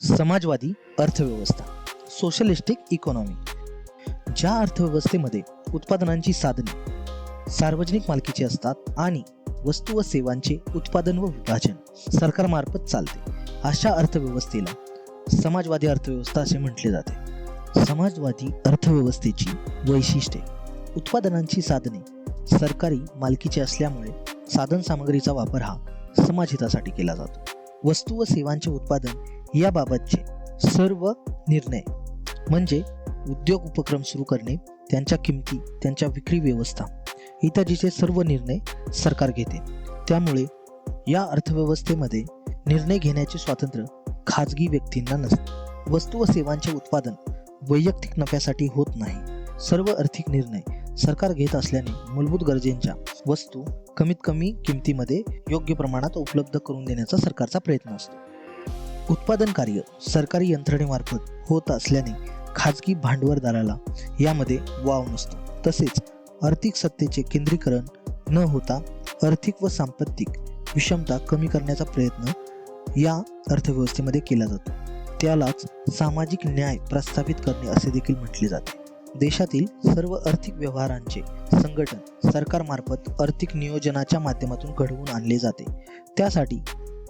समाजवादी अर्थव्यवस्था socialistic economy ज्या अर्थव्यवस्थेमध्ये उत्पादनांची साधने सार्वजनिक मालकीची असतात आणि वस्तू व सेवांचे उत्पादन व विभाजन सरकारमार्फत चालते अशा अर्थव्यवस्थेला समाजवादी अर्थव्यवस्था असे म्हटले जाते. समाजवादी अर्थव्यवस्थेची वैशिष्ट्ये. उत्पादनांची साधने सरकारी मालकीची असल्यामुळे साधन सामग्रीचा वापर हा समाजहितासाठी केला जातो. वस्तू व सेवांचे उत्पादन याबाबतचे सर्व निर्णय म्हणजे उद्योग उपक्रम सुरू करणे त्यांच्या किमती त्यांच्या विक्री व्यवस्था इत्यादीचे सर्व निर्णय सरकार घेते. त्यामुळे या अर्थव्यवस्थेमध्ये निर्णय घेण्याचे स्वातंत्र्य खाजगी व्यक्तींना नसते. वस्तू व सेवांचे उत्पादन वैयक्तिक नफ्यासाठी होत नाही. सर्व आर्थिक निर्णय सरकार घेत असल्याने मूलभूत गरजेच्या वस्तू कमीत कमी किमतीमध्ये योग्य प्रमाणात उपलब्ध करून देण्याचा सरकारचा प्रयत्न असतो. उत्पादन कार्य सरकारी यंत्रणेमार्फत होत असल्याने खाजगी भांडवलदाराला यामध्ये वाव नसतो. तसेच आर्थिक सत्तेचे केंद्रीकरण न होता आर्थिक व सांपत्तिक विषमता कमी करण्याचा प्रयत्न या अर्थव्यवस्थेमध्ये केला जातो. त्यालाच सामाजिक न्याय प्रस्थापित करणे असे देखील म्हटले जाते. देशातील सर्व आर्थिक व्यवहारांचे संघटन सरकारमार्फत आर्थिक नियोजनाच्या माध्यमातून घडवून आणले जाते. त्यासाठी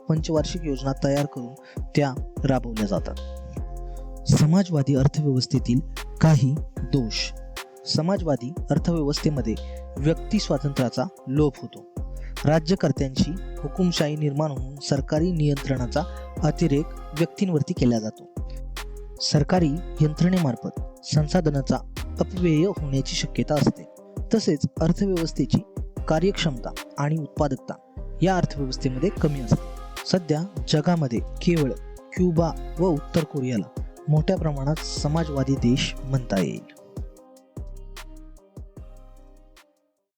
पंचवार्षिक योजना तयार करून त्या राबवल्या जातात. समाजवादी अर्थव्यवस्थेतील काही दोष. समाजवादी अर्थव्यवस्थेमध्ये व्यक्ती स्वातंत्र्याचा लोप होतो. राज्यकर्त्यांची हुकुमशाही निर्माण होऊन सरकारी नियंत्रणाचा अतिरेक व्यक्तींवरती केला जातो. सरकारी यंत्रणेमार्फत संसाधनाचा अपव्यय होण्याची शक्यता असते. तसेच अर्थव्यवस्थेची कार्यक्षमता आणि उत्पादकता या अर्थव्यवस्थेमध्ये कमी असते. सध्या जगामध्ये केवळ क्युबा व उत्तर कोरियाला मोठ्या प्रमाणात समाजवादी देश म्हणता येईल.